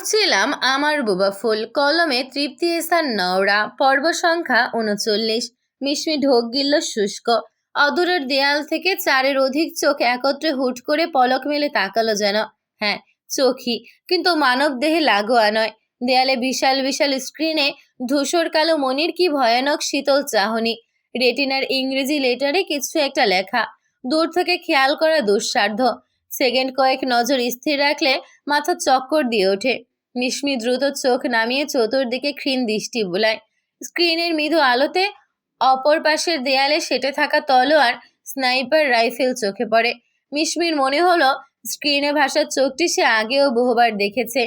পড়ছিলাম আমার বুবা ফুল কলমে তৃপ্তি এসার নওরা, পর্ব সংখ্যা উনচল্লিশ। মিশমি ঢোক গিলল শুষ্ক। অদূরের দেয়াল থেকে চারের অধিক চোখ একত্রে হুট করে পলক মেলে তাকালো যেন। হ্যাঁ চোখই, কিন্তু মানব দেহে লাগোয়া নয়। দেয়ালে বিশাল বিশাল স্ক্রিনে ধূসর কালো মনির কি ভয়ানক শীতল চাহনি। রেটিনার ইংরেজি লেটারে কিছু একটা লেখা। দূর থেকে খেয়াল করা দুঃসাধ্য। সেকেন্ড কয়েক নজর স্থির রাখলে মাথা চক্কর দিয়ে ওঠে। মিশমি দ্রুত চোখ নামিয়ে চতুর্দিকে ক্ষীণ দৃষ্টি বুলায়। স্ক্রিনের মৃদু আলোতে অপর পাশের দেয়ালে সেটে থাকা তলোয়ার স্নাইপার রাইফেল চোখে পড়ে। মিশমির মনে হলো স্ক্রিনে ভাসার চোখটি সে আগেও বহুবার দেখেছে।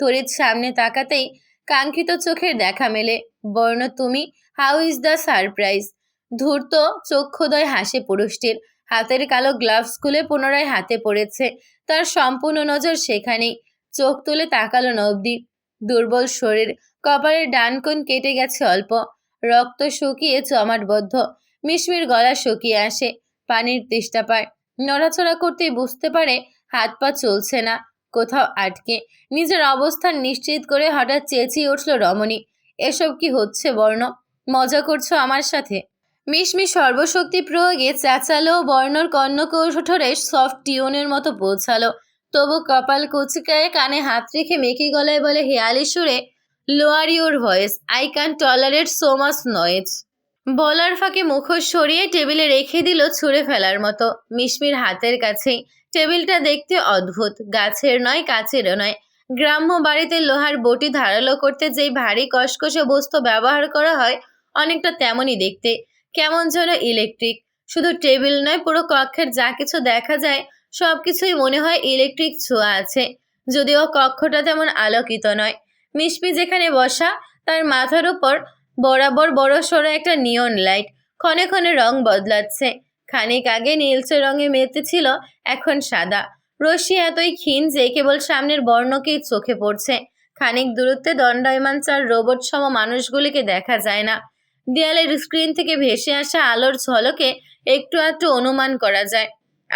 তড়িৎ সামনে তাকাতেই কাঙ্ক্ষিত চোখের দেখা মেলে। বর্ণ, তুমি হাউ ইজ দ্য সারপ্রাইজ ধূর্ত, চক্ষুদয় হাসে পুরুষটির। হাতের কালো গ্লাভস খুলে পুনরায় হাতে পড়েছে। তার সম্পূর্ণ নজর সেখানেই। চোখ তুলে তাকালো নবদ্বীপ দুর্বল শরীর, কপালের ডান কোণ কেটে গেছে অল্প। রক্ত শুকিয়ে জমাটবদ্ধ মিশমির গলা শুকিয়ে আসে। পানির তেষ্টা পায়। নড়াচড়া করতেই বুঝতে পারে হাত পা চলছে না। কোথাও আটকে। নিজের অবস্থান নিশ্চিত করে হঠাৎ চেঁচিয়ে উঠল রমণী। এসব কি হচ্ছে বর্ণ? মজা করছ আমার সাথে। মিশমি সর্বশক্তি প্রয়োগে চেঁচালো বর্ণর কর্ণকৌঠরে সফট টিউনের মতো পৌঁছালো। তবু কপাল কুচকায় কানে হাত রেখে মেকি গলায় বলে হেয়ালি সুরে lower your voice I can tolerate so much noise বলার ফাঁকে মুখোশ সরিয়ে টেবিলে রেখে দিল ছুঁড়ে ফেলার মতো। মিশমির হাতের কাছেই টেবিলটা দেখতে অদ্ভুত, গাছের নয় কাছেরও নয়। গ্রাম্য বাড়িতে লোহার বটি ধারালো করতে যেই ভারী কষকষে বস্তু ব্যবহার করা হয়, অনেকটা তেমনই দেখতে। কেমন যেন ইলেকট্রিক শুধু টেবিল নয়, পুরো কক্ষের যা কিছু দেখা যায় সব কিছুই মনে হয় ইলেকট্রিক ছোঁয়া আছে। যদিও কক্ষটা তেমন আলোকিত নয়। মিশমি যেখানে বসা, তার মাথার উপর বরাবর বড় সড়ো একটা নিয়ন লাইট ক্ষণে ক্ষণে রং বদলাচ্ছে। খানিক আগে নীলচে রঙে মেতে ছিল, এখন সাদা। রশ্মি এতই ক্ষীণ যে কেবল সামনের বর্ণকেই চোখে পড়ছে। খানিক দূরত্বে দণ্ডায়মান চার রোবট সম মানুষগুলিকে দেখা যায় না। দেয়ালের স্ক্রিন থেকে ভেসে আসা আলোর ঝলকে একটু একটু অনুমান করা যায়।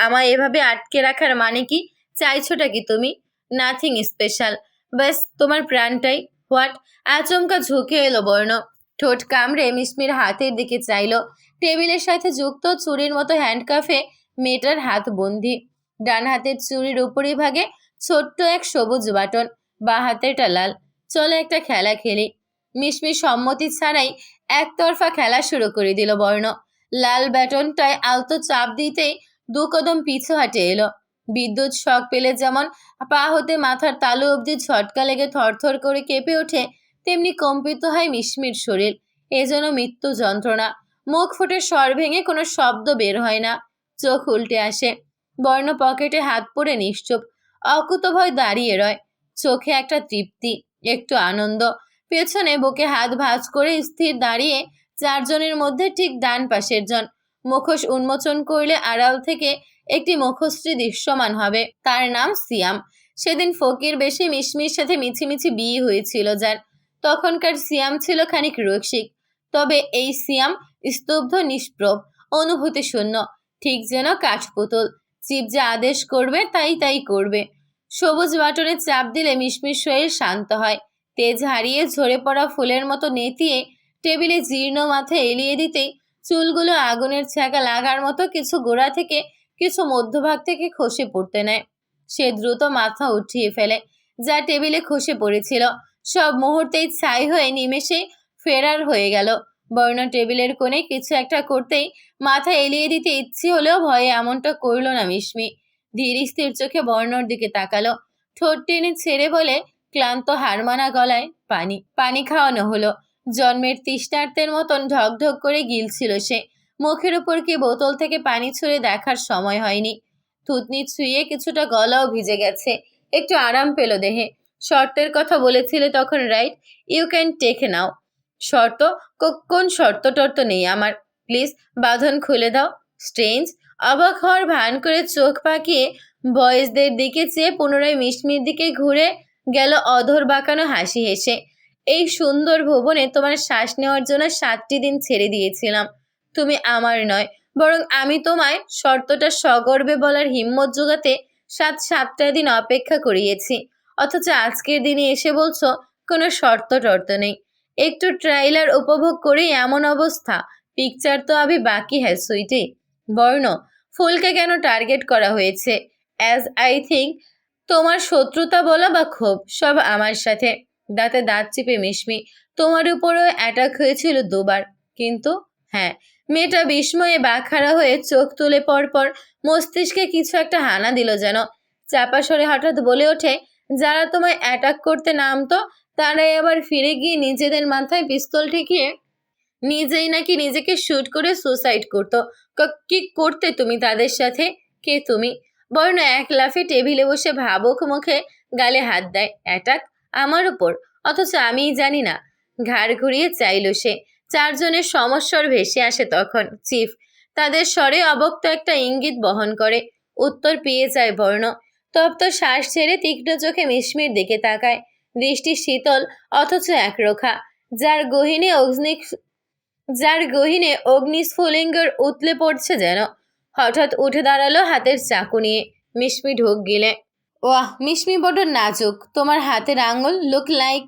আমায় এভাবে আটকে রাখার মানে কি? চাইছোটা কি তুমি? নাথিং স্পেশাল ব্যাস, তোমার প্রাণটাই। হোয়াট আচমকা ঝুঁকে এলো বর্ণ। ঠোঁট কামড়ে মিসমির হাতের দিকে চাইলো। টেবিলের সাথে যুক্ত চুরির মতো হ্যান্ডকাফে মেয়েটার হাত বন্দি। ডান হাতের চুরির উপরিভাগে ছোট্ট এক সবুজ বাটন, বা হাতেরটা লাল। চলো একটা খেলা খেলি। মিশমি সম্মতি ছাড়াই একতরফা খেলা শুরু করে দিল বর্ণ। লাল ব্যাটনটায় আলতো চাপ দিতেই দু কদম পিছু হাটে এলো। বিদ্যুৎ শক পেলে যেমন পা হতে মাথার তালু অবধি ঝটকা লেগে থরথর করে কেঁপে ওঠে, তেমনি কম্পিত হয় মিশমির শরীর। এ যেন মৃত্যু যন্ত্রণা। মুখ ফুটে স্বর ভেঙে কোনো শব্দ বের হয় না। চোখ উল্টে আসে। বর্ণ পকেটে হাত পড়ে নিশ্চুপ। অকুতভয় দাঁড়িয়ে রয়। চোখে একটা তৃপ্তি, একটু আনন্দ। পেছনে বুকে হাত ভাঁজ করে স্থির দাঁড়িয়ে চারজনের মধ্যে ঠিক ডান পাশের জন। মুখোশ উন্মোচন করলে আড়াল থেকে একটি মুখশ্রী দৃশ্যমান হবে। তার নাম সিয়াম। সেদিন ফকির বেশি মিশমির সাথে মিছিমিছি বিয়ে হয়েছিল যার। তখনকার সিয়াম ছিল খানিক রসিক। তবে এই সিয়াম স্তব্ধ, নিষ্প্রভ, অনুভূতি শূন্য, ঠিক যেন কাঠপুতুল। চিপ যে আদেশ করবে, তাই তাই করবে। সবুজ বাটনে চাপ দিলে মিশমিশ শরীর শান্ত হয়। তেজ হারিয়ে ঝরে পড়া ফুলের মতো নেতিয়ে টেবিলে জীর্ণ মাথা এলিয়ে দিতেই চুলগুলো আগুনের ছ্যাঁকা লাগার মতো কিছু গোড়া থেকে কিছু মধ্যভাগ থেকে খসে পড়তে নেয়। সে দ্রুত মাথা উঠিয়ে ফেলে, যা টেবিলে খসে পড়েছিল। সব মুহূর্তেই ছাই হয়ে নিমেষে ফেরার হয়ে গেল। বর্ণ টেবিলের কোণে কিছু একটা করতেই মাথা এলিয়ে দিতে ইচ্ছে হলেও ভয়ে এমনটা করল না মিশমি ধীর স্থির চোখে বর্ণর দিকে তাকালো। ঠোঁট টেনে ছেড়ে বলে, ক্লান্ত হারমানা গলায়, পানি পানি খাওয়ানো হলো। জন্মের তৃষ্ণার্তের মতন ঢকঢক করে গিলছিল সে। মুখের উপর কি বোতল থেকে পানি ছুঁড়ে দেখার সময় হয়নি। থুতনি ছুঁয়ে কিছুটা গলাও ভিজে গেছে। একটু আরাম পেল দেহে। শর্তের কথা বলেছিলে তখন, right? You can take now. শর্ত? কোন শর্ত? টর্ত নেই আমার। প্লিজ, বাঁধন খুলে দাও। স্ট্রেঞ্জ, অবাক হওয়ার ভান করে চোখ পাকিয়ে বয়েজদের দিকে চেয়ে পুনরায় মিশমির দিকে ঘুরে গেল অধর বাঁকানো হাসি হেসে। এই সুন্দর ভুবনে তোমার শ্বাস নেওয়ার জন্য সাতটি দিন ছেড়ে দিয়েছিলাম। তুমি আমার নয়, বরং আমি তোমায় শর্তটা সগর্বে বলার হিম্মত জোগাতে সাত সাতটা দিন অপেক্ষা করিয়েছি। অথচ আজকের দিনে এসে বলছো, কোনো শর্ত টর্ত নেই। একটু ট্রাইলার উপভোগ করেই এমন অবস্থা। পিকচার তো আমি বাকি হ্যাঁ সুইটি। বর্ণ, ফুলকে কেন টার্গেট করা হয়েছে? অ্যাজ আই থিঙ্ক তোমার শত্রুতা বলা বা ক্ষোভ, সব আমার সাথে। দাঁতে দাঁত চিপে মিশমি তোমার উপরেও অ্যাটাক হয়েছিল দুবার। কিন্তু হ্যাঁ মেয়েটা বিস্ময়ে বাখারা হয়ে চোখ তুলে পরপর মস্তিষ্কে কিছু একটা হানা দিল যেন। চাপা সরে হঠাৎ বলে ওঠে, যারা তোমায় অ্যাটাক করতে নামতো, তারাই আবার ফিরে গিয়ে নিজেদের মাথায় পিস্তল ঠেকিয়ে নিজেই নাকি নিজেকে শ্যুট করে সুসাইড করতো। ক- করতে তুমি তাদের সাথে? কে তুমি? বর্ণ এক লাফে টেবিলে বসে ভাবুক মুখে গালে হাত দেয়। অ্যাটাক আমার উপর। অথচ আমিই জানি না। ঘাড় ঘুরিয়ে চাইল সে। চারজনের সমস্বর ভেসে আসে তখন। চিফ, তাদের স্বরে অবক্ত একটা ইঙ্গিত বহন করে। উত্তর পেয়ে যায় বর্ণ। তপ্ত শ্বাস ছেড়ে তীক্ষ্ণ চোখে মিশমির দিকে তাকায়। দৃষ্টি শীতল, অথচ একরোখা। যার গহিনে অগ্নি, যার গহিনে অগ্নিস্ফুলিঙ্গর উতলে পড়ছে যেন। হঠাৎ উঠে দাঁড়াল হাতের চাকু নিয়ে। মিশমি ঢোক গিলে। ওয়াহ, মিশমি বড় নাজুক। তোমার হাতের আঙুল লুক লাইক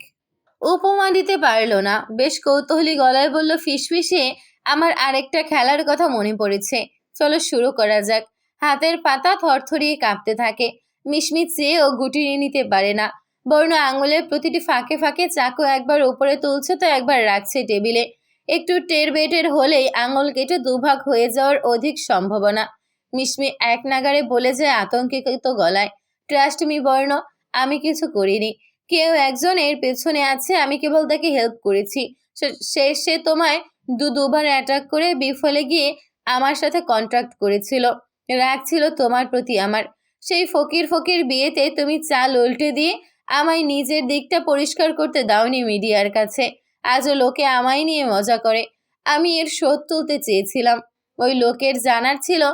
উপমা দিতে পারল না। বেশ কৌতূহলী গলায় বলল ফিসফিসে আমার আরেকটা খেলার কথা মনে পড়েছে। চলো শুরু করা যাক। হাতের পাতা থরথরিয়ে কাঁপতে থাকে। মিশমি চেয়েও গুটিয়ে নিতে পারে না। বর্ণ আঙুলের প্রতিটি ফাঁকে ফাঁকে চাকু একবার উপরে তুলছে তো একবার রাখছে টেবিলে। একটু টের বেটের হলেই আঙুল কেটে দুভাগ হয়ে যাওয়ার অধিক সম্ভাবনা। মিশমি এক নাগারে বলে যায় আতঙ্কিত গলায় ট্রাস্ট মি বর্ণ, আমি কিছু করিনি। কেউ একজন এর পেছনে আছে, আমি কেবল তাকে হেল্প করেছি। সে- সে তোমায় দু, দুবার অ্যাটাক করে বিফলে গিয়ে আমার সাথে কন্ট্রাক্ট করেছিল। রাগ ছিল তোমার প্রতি আমার। সেই ফকির ফকির বিয়েতে তুমি চাল উল্টে দিয়ে আমায় নিজের দিকটা পরিষ্কার করতে দাওনি মিডিয়ার কাছে। আজও লোকে আমায় নিয়ে মজা করে। আমি এর শোধ তুলতে চেয়েছিলাম। ওই লোকের জানার ছিল,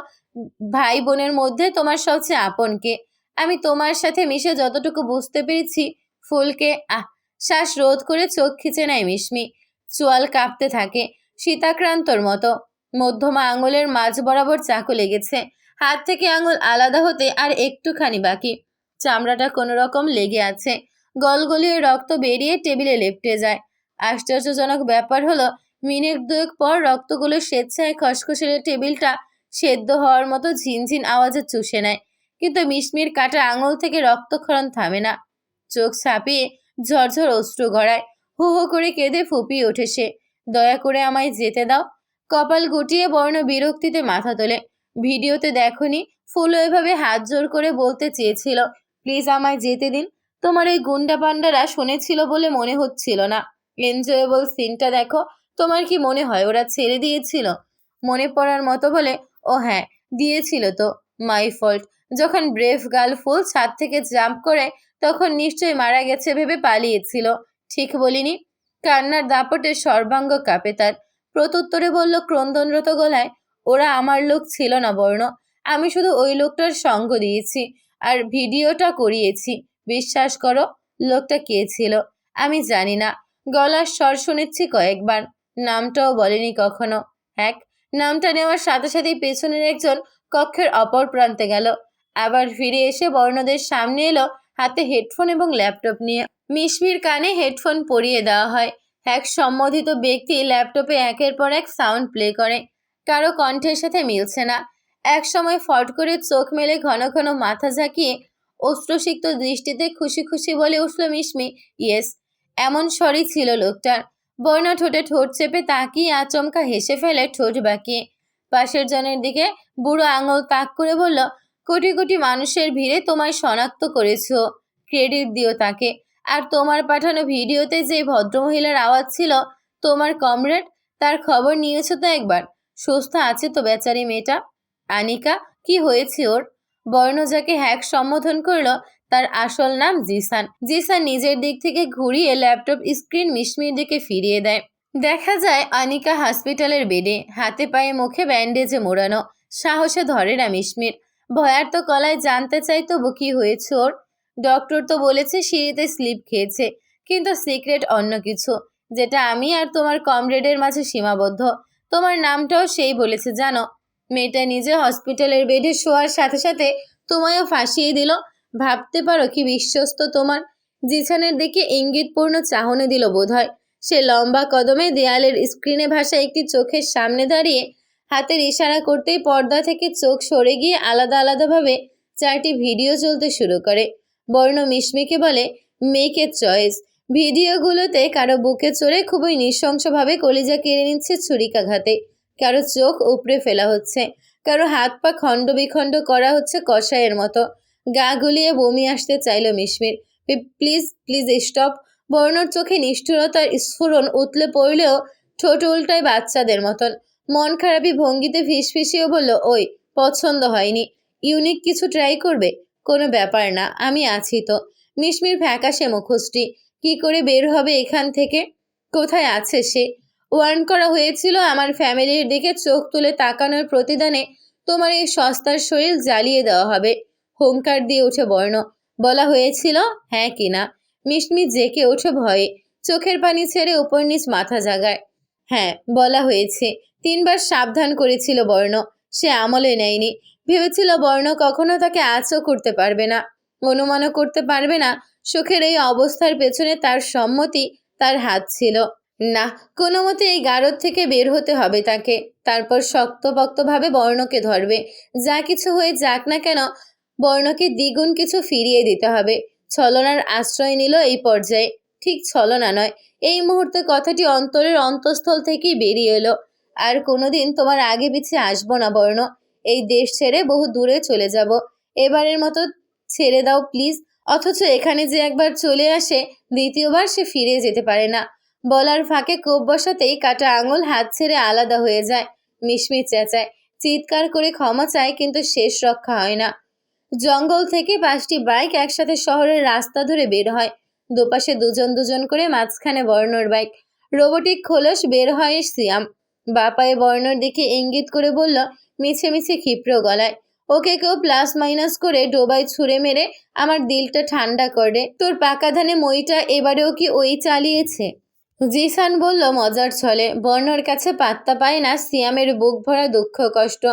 ভাই বোনের মধ্যে তোমার সবচেয়ে আপনকে। আমি তোমার সাথে মিশে যতটুকু বুঝতে পেরেছি, ফুলকে, আহ, শ্বাস রোধ করে চোখ খিচে নেয় মিশমি চোয়াল কাঁপতে থাকে, শীতাক্রান্তর মতো। মধ্যমা আঙুলের মাঝ বরাবর চাকু লেগেছে। হাত থেকে আঙুল আলাদা হতে আর একটুখানি বাকি। চামড়াটা কোনো রকম লেগে আছে। গলগলিয়ে রক্ত বেরিয়ে টেবিলে লেপটে যায়। আশ্চর্যজনক ব্যাপার হলো, মিনিট দুয়েক পর রক্তগুলো স্বেচ্ছায় খসখসে টেবিলটা সেদ্ধ হওয়ার মতো ঝিনঝিন আওয়াজে চুষে নেয়। কিন্তু মিশমির কাটা আঙুল থেকে রক্তক্ষরণ থামে না। চোখ ছাপিয়ে ঝরঝর অশ্রু গড়ায় হু হু করে কেঁদে ফুপিয়ে ওঠে সে। দয়া করে আমায় যেতে দাও। কপাল গুটিয়ে বর্ণ বিরক্তিতে মাথা তোলে। ভিডিওতে দেখনি ফুলো এভাবে হাত জোর করে বলতে চেয়েছিল, প্লিজ আমায় যেতে দিন। তোমার ওই গুন্ডা পান্ডারা শুনেছিল বলে মনে হচ্ছিল না। এনজয়েবল সিনটা দেখো, তোমার কি মনে হয় ওরা ছেড়ে দিয়েছিল? মনে পড়ার মতো বলে, ও হ্যাঁ দিয়েছিল তো। মাই ফল্ট যখন ব্রেভ গার্ল ফুল ছাদ থেকে জাম্প করে তখন নিশ্চয়ই মারা গেছে ভেবে পালিয়েছিল। ঠিক বলিনি। কান্নার দাপটে সর্বাঙ্গ কাঁপে তার। প্রত্যুত্তরে বলল, ক্রন্দনরত গলায়, ওরা আমার লোক ছিল না বর্ণ। আমি শুধু ওই লোকটার সঙ্গ দিয়েছি আর ভিডিওটা করিয়েছি। বিশ্বাস করো, লোকটা কে ছিল? আমি জানি না। গলার স্বর শুনেছি কয়েকবার। নামটাও বলেনি কখনো। এক, নামটা নেওয়ার সাথে সাথেই পেছনের একজন কক্ষের অপর প্রান্তে গেল। আবার ফিরে এসে বর্ণদের সামনে এলো হাতে হেডফোন এবং ল্যাপটপ নিয়ে। মিশমির কানে হেডফোন পরিয়ে দেওয়া হয়। এক সম্বোধিত ব্যক্তি ল্যাপটপে একের পর এক সাউন্ড প্লে করে। কারও কণ্ঠের সাথে মিলছে না। এক সময় ফট করে চোখ মেলে ঘন ঘন মাথা ঝাঁকিয়ে অস্ত্রসিক্ত দৃষ্টিতে খুশি খুশি বলে উঠল মিশমি, ইয়েস, এমন স্বরই ছিল লোকটার। বর্ণ ঠোঁটে ঠোঁট চেপে তাকিয়ে আচমকা হেসে ফেলে ঠোঁট বাঁকিয়ে। পাশের জনের দিকে বুড়ো আঙুল তাক করে বলল কোটি কোটি মানুষের ভিড়ে তোমায় শনাক্ত করেছ। ক্রেডিট দিও তাকে। আর তোমার পাঠানো ভিডিওতে যে ভদ্রমহিলার আওয়াজ ছিল, তোমার কমরেড তার খবর নিয়েছো তো একবার। সুস্থ আছে তো বেচারি মেয়েটা? আনিকা, কি হয়েছে ওর? বর্ণ যাকে হ্যাক সম্বোধন করল, তার আসল নাম জিসান। জিসান নিজের দিক থেকে ঘুরিয়ে ল্যাপটপ স্ক্রিন মিশমির দিকে ফিরিয়ে দেয়। দেখা যায় আনিকা হসপিটালের বেডে হাতে পায়ে মুখে ব্যান্ডেজে মোড়ানো। সাহসে ধরে না মিশমির ভয়ার্ত কলায় জানতে চাই তবু কি হয়েছে ওর? ডক্টর তো বলেছে সিঁড়িতে স্লিপ খেয়েছে, কিন্তু সিক্রেট অন্য কিছু, যেটা আমি আর তোমার কমরেডের মাঝে সীমাবদ্ধ। তোমার নামটাও সেই বলেছে, জানো? মেয়েটা নিজে হসপিটালের বেডে শোয়ার সাথে সাথে তোমায়ও ফাঁসিয়ে দিল। ভাবতে পারো কি বিশ্বস্ত তোমার? জিছানের দিকে ইঙ্গিতপূর্ণ চাহনি দিল বোধহয়। সে লম্বা কদমে দেয়ালের স্ক্রিনে ভাসা একটি চোখের সামনে দাঁড়িয়ে হাতের ইশারা করতেই পর্দা থেকে চোখ সরে গিয়ে আলাদা আলাদাভাবে চারটি ভিডিও চলতে শুরু করে। বর্ণ মিশমিকে বলে মেকের চয়েস ভিডিওগুলোতে কারও বুকে চড়ে খুবই নৃশংসভাবে কলিজা কেড়ে নিচ্ছে ছুরিকাঘাতে। কারও চোখ উপড়ে ফেলা হচ্ছে। কারও হাত পা খণ্ড বিখণ্ড করা হচ্ছে কষায়ের মতো। গা গুলিয়ে বমি আসতে চাইল মিশমির। প্লিজ প্লিজ স্টপ বর্ণর চোখে নিষ্ঠুরতার স্ফুরণ উতলে পড়লেও ঠোঁট উল্টায় বাচ্চাদের মতন। মন খারাপি ভঙ্গিতে ফিসফিসিয়েও বলল, ওই, পছন্দ হয়নি। ইউনিক কিছু ট্রাই করবে? কোনো ব্যাপার না, আমি আছি তো। মিশমির ফ্যাকাশে মুখোশটি কি করে বের হবে এখান থেকে? কোথায় আছে সে? ওয়ার্ন করা হয়েছিল আমার ফ্যামিলির দিকে চোখ তুলে তাকানোর প্রতিদানে তোমার এই সস্তার শরীর জ্বালিয়ে দেওয়া হবে। হুঙ্কার দিয়ে উঠে বর্ণ। বলা হয়েছিল? হ্যাঁ কি না। মিশমি জেকে ওঠে ভয়ে। চোখের পানি ছেড়ে উপর নিচ মাথা জাগায়। হ্যাঁ বলা হয়েছে। তিনবার সাবধান করেছিল বর্ণ। সে আমলে নেয়নি। ভেবেছিল বর্ণ কখনো তাকে আজও করতে পারবে না। অনুমানও করতে পারবে না। সুখের এই অবস্থার পেছনে তার সম্মতি তার হাত ছিল। না, কোনো মতে এই গারদ থেকে বের হতে হবে তাকে। তারপর শক্তপক্তভাবে বর্ণকে ধরবে। যা কিছু হয়ে যাক না কেন, বর্ণকে দ্বিগুণ কিছু ফিরিয়ে দিতে হবে। ছলনার আশ্রয় নিল এই পর্যায়ে। ঠিক ছলনা নয়। এই মুহূর্তে কথাটি অন্তরের অন্তঃস্থল থেকেই বেরিয়ে এলো। আর কোনোদিন তোমার আগে পিছে আসব না, বর্ণ। এই দেশ ছেড়ে বহু দূরে চলে যাব। এবারের মতো ছেড়ে দাও প্লিজ। অথচ এখানে যে একবার চলে আসে, দ্বিতীয়বার সে ফিরে যেতে পারে না। বলার ফাঁকে কোপ বসাতেই কাটা আঙুল হাত ছেড়ে আলাদা হয়ে যায়। মিশমি চেঁচায়। চিৎকার করে ক্ষমা চায়, কিন্তু শেষ রক্ষা হয় না। জঙ্গল থেকে পাঁচটি বাইক একসাথে শহরের রাস্তা ধরে বের হয়। দুপাশে দুজন দুজন করে মাঝখানে বর্ণর বাইক। রোবোটিক খোলস বের হয় সিয়াম। বাপায়ে বর্ণর দিকে ইঙ্গিত করে বলল, মিছে মিছে ক্ষিপ্র গলায়। ওকে কেউ প্লাস মাইনাস করে ডোবায় ছুঁড়ে মেরে আমার দিলটা ঠান্ডা করে। তোর পাকা ধানে মইটা এবারেও কি ওই চালিয়েছে? জিসান বলল, মজার ছলে। বর্ণর কাছে পাত্তা পায় না সিয়ামের বুক ভরা দুঃখ কষ্ট।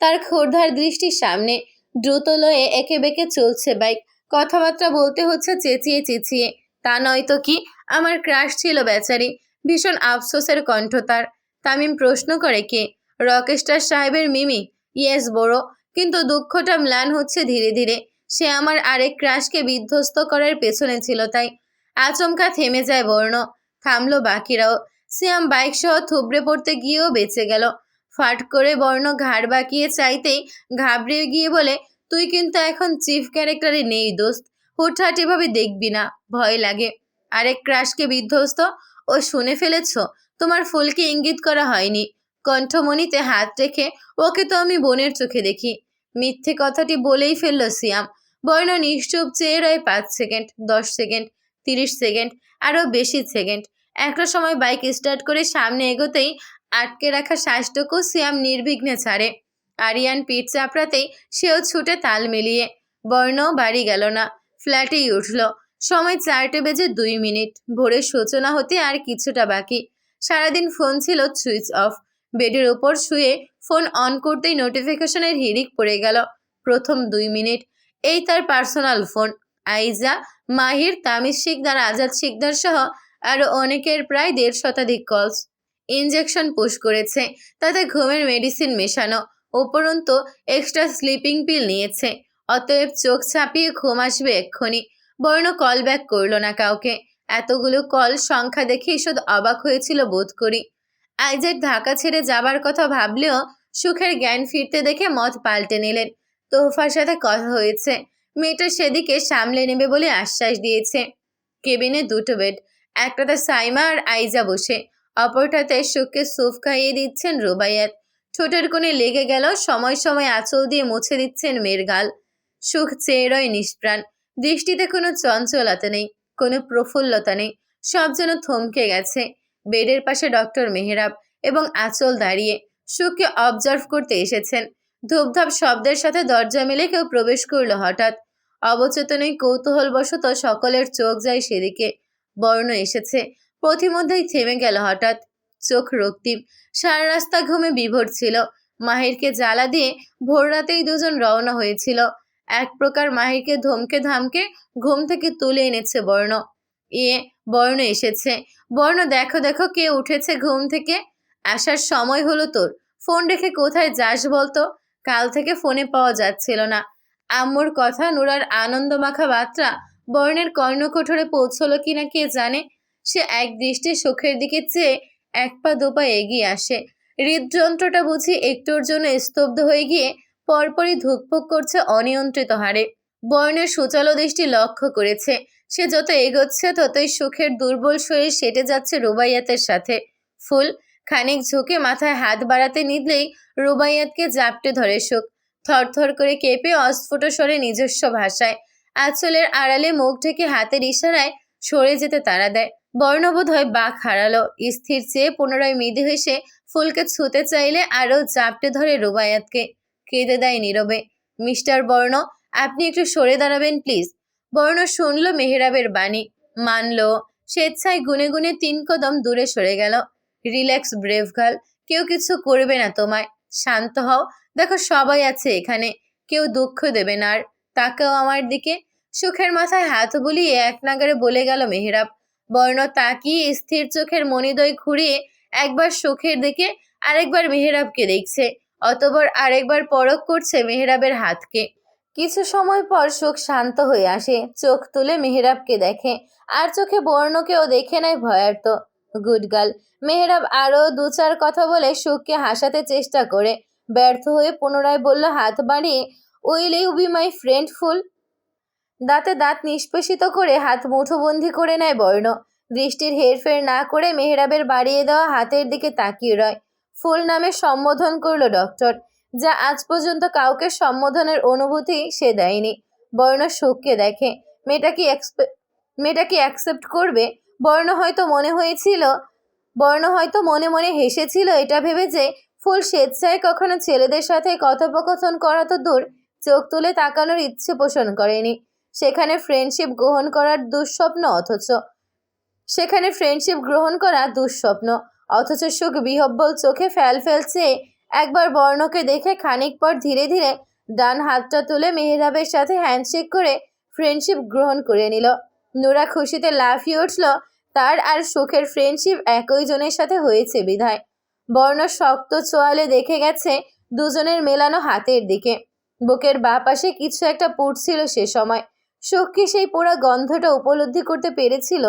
তার ক্ষুর্ধার দৃষ্টির সামনে। দ্রুত লয়ে একে বেঁকে চলছে বাইক। কথাবার্তা বলতে হচ্ছে চেঁচিয়ে চেঁচিয়ে। তা নয়তো কি? আমার ক্রাশ ছিল বেচারি। ভীষণ আফসোসের কণ্ঠ তার। তামিম প্রশ্ন করে কে? রকেস্টার সাহেবের মিমি। ইয়েস, বড়। কিন্তু দুঃখটা ম্লান হচ্ছে ধীরে ধীরে। সে আমার আরেক ক্রাশকে বিধ্বস্ত করার পেছনে ছিল তাই। আচমকা থেমে যায় বর্ণ। থামলো বাকিরাও। সিয়াম বাইক সহ থুবড়ে পড়তে গিয়েও বেঁচে গেল। ফাট করে বর্ণ ঘাড় বাঁকিয়ে চাইতেই ঘাবড়ে গিয়ে বলে, তুই কিন্তু এখন চিফ ক্যারেক্টারে নেই দোস্ত। হুটহাট এভাবে দেখবি না। ভয় লাগে। আরেক ক্রাশকে বিধ্বস্ত? ও শুনে ফেলেছ? তোমার ফুলকে ইঙ্গিত করা হয়নি। কণ্ঠমণিতে হাত রেখে ওকে তো আমি বোনের চোখে দেখি। মিথ্যে কথাটি বলেই ফেলল সিয়াম। বর্ণ নিশ্চুপ চেয়ে রয় পাঁচ সেকেন্ড, দশ সেকেন্ড, তিরিশ সেকেন্ড, আরও বেশি সেকেন্ড। একটা সময় বাইক স্টার্ট করে সামনে এগোতেই আটকে রাখা শ্বাসটুকু সিয়াম নির্বিঘ্নে ছাড়ে। আরিয়ান পিঠ চাপড়াতেই সেও ছুটে তাল মিলিয়ে। বর্ণ বাড়ি গেল না, ফ্ল্যাটেই উঠল। সময় চারটে বেজে দুই মিনিট। ভোরের সূচনা হতে আর কিছুটা বাকি। সারাদিন ফোন ছিল সুইচ অফ বেডের ওপর শুয়ে ফোন অন করতেই নোটিফিকেশনের হিড়িক পড়ে গেল। প্রথম দুই মিনিট। এই তার পার্সোনাল ফোন আইজা, মাহির, তামিজ শিকদার, আজাদ শিকদার সহ আরও অনেকের প্রায় দেড় শতাধিক কলস ইনজেকশন পুশ করেছে। তাতে ঘুমের মেডিসিন মেশানো। উপরন্তু এক্সট্রা স্লিপিং পিল নিয়েছে। অতএব চোখ ছাপিয়ে ঘুম আসবে এক্ষুনি। বর্ণ কল ব্যাক করল না কাউকে। এতগুলো কল সংখ্যা দেখে ঈষৎ অবাক হয়েছিল বোধ করি। আইজের ঢাকা ছেড়ে যাবার কথা ভাবলেও সুখের জ্ঞান ফিরতে দেখে মত পাল্টে নিলেন। তোহফার সাথে কথা হয়েছে। মেয়েটা সেদিকে সামলে নেবে বলে আশ্বাস দিয়েছে। কেবিনে দুটো বেড, একটাতে সাইমা আর আইজা বসে। অপরটাতে সুখকে সুফ খাইয়ে দিচ্ছেন রুবাইয়াত। ঠোঁটের কোণে লেগে গেল সময় সময় আঁচল দিয়ে মুছে দিচ্ছেন মেয়ের গাল। সুখ চেয়ে রয় নিষ্প্রাণ। দৃষ্টিতে কোনো চঞ্চলতা নেই। কোনো প্রফুল্লতা নেই। সব যেন থমকে গেছে। বেডের পাশে ডক্টর মেহরাব এবং আঁচল দাঁড়িয়ে সুখকে অবজার্ভ করতে এসেছেন। ধূপধাপ শব্দের সাথে দরজা মেলে কেউ প্রবেশ করল হঠাৎ। অবচেতনই কৌতূহলবশত সকলের চোখ যায় সেদিকে। বর্ণ এসেছে। পথিমধ্যেই থেমে গেল হঠাৎ। চোখ রক্তিম। সারা রাস্তা ঘুমে বিভোর ছিল। মাহিরকে জ্বালা দিয়ে ভোর রাতেই দুজন রওনা হয়েছিল। এক প্রকার মাহিরকে ধমকে ধামকে ঘুম থেকে তুলে এনেছে বর্ণ। ইয়ে বর্ণ এসেছে। বর্ণ, দেখো দেখো, কে উঠেছে ঘুম থেকে? আসার সময় হলো তোর। ফোন রেখে কোথায় যাস বলতো? কাল থেকে ফোনে পাওয়া যাচ্ছিল না। আম্মুর কথা, নুরার আনন্দমাখা বার্তা, বর্ণের কর্ণকোঠরে পৌঁছলো কিনা কে জানে? সে এক দৃষ্টি সুখের দিকে চেয়ে এক পা দুপা এগিয়ে আসে। হৃদযন্ত্রটা বুঝি একটুর জন্য স্তব্ধ হয়ে গিয়ে পরপরই ধুকপুক করছে অনিয়ন্ত্রিত হারে। বর্ণের সুচালো দৃষ্টি লক্ষ্য করেছে। সে যত এগোচ্ছে, ততই সুখের দুর্বল শরীর সেটে যাচ্ছে রুবাইয়াতের সাথে। ফুল, খানিক ঝুঁকে মাথায় হাত বাড়াতে নিদলেই রুবাইয়াতকে জাপটে ধরে সুখ। থরথর করে কেঁপে অস্ফুট স্বরে নিজস্ব ভাষায়, আঁচলের আড়ালে মুখ ঢেকে হাতের ইশারায় সরে যেতে তারা দেয়। বর্ণবোধ হয় বাঘ হারালো। স্থির চেয়ে পুনরায় মৃদু হেসে ফুলকে ছুতে চাইলে আরও জাপটে ধরে রুবায়াতকে কেঁদে দেয় নীরবে। মিস্টার বর্ণ, আপনি একটু সরে দাঁড়াবেন, প্লিজ। বর্ণ শুনল মেহরাবের বাণী, মানল, স্বেচ্ছায় গুনে গুনে তিন কদম দূরে সরে গেল। রিল্যাক্স, ব্রেভ গার্ল, কেউ কিছু করবে না তোমায়। শান্ত হও, দেখো সবাই আছে এখানে, কেউ দুঃখ দেবে না আর। তাকেও আমার দিকে, সুখের মাথায় হাত বুলিয়ে এক নাগারে বলে গেল মেহরাব। বর্ণ তাকিয়ে স্থির চোখের মণিদয় ঘুরিয়ে একবার সুখের দিকে, আরেকবার মেহরাবকে দেখছে। অতবার আরেকবার পরখ করছে মেহরাবের হাতকে। কিছু সময় পর সুখ শান্ত হয়ে আসে। চোখ তুলে মেহরাবকে দেখে। আর চোখে বর্ণকেও দেখে নেয় ভয়ার্ত। গুড গার্ল, মেহরাব আরও দু চার কথা বলে সুখকে হাসাতে চেষ্টা করে। ব্যর্থ হয়ে পুনরায় বলল, হাত বাড়িয়ে, will you be my friend fool? দাঁতে দাঁত নিষ্পেষিত করে হাত মুঠোবন্দি করে নেয় বর্ণ। দৃষ্টির হেরফের না করে মেহরাবের বাড়িয়ে দেওয়া হাতের দিকে তাকিয়ে রয়। ফুল নামে সম্বোধন করল ডক্টর যা আজ পর্যন্ত কাউকে সম্বোধনের অনুভূতি সে দেয়নি। বর্ণ সুখকে দেখে, মেয়েটা কি মেয়েটা কি অ্যাকসেপ্ট করবে? বর্ণ হয়তো মনে হয়েছিল, বর্ণ হয়তো মনে মনে হেসেছিল এটা ভেবে যে ফুল স্বেচ্ছায় কখনো ছেলেদের সাথে কথোপকথন করা তো দূর, চোখ তুলে তাকানোর ইচ্ছে পোষণ করেনি। সেখানে ফ্রেন্ডশিপ গ্রহণ করার দুঃস্বপ্ন অথচ, সেখানে ফ্রেন্ডশিপ গ্রহণ করা দুঃস্বপ্ন। অথচ সুখ বিহব্বল চোখে ফেল ফেলছে। একবার বর্ণকে দেখে খানিক পর ধীরে ধীরে ডান হাতটা তুলে মেহরাবের সাথে হ্যান্ডশেক করে ফ্রেন্ডশিপ গ্রহণ করে নিল। নোরা খুশিতে লাফিয়ে উঠল, তার আর সুখের ফ্রেন্ডশিপ একই জনের সাথে হয়েছে বিধায়। বর্ণ শক্ত চোয়ালে দেখে গেছে দুজনের মেলানো হাতের দিকে। বুকের বাঁ পাশে কিছু একটা পুড়ছিল সে সময়। সুখ কি সেই পোড়া গন্ধটা উপলব্ধি করতে পেরেছিল?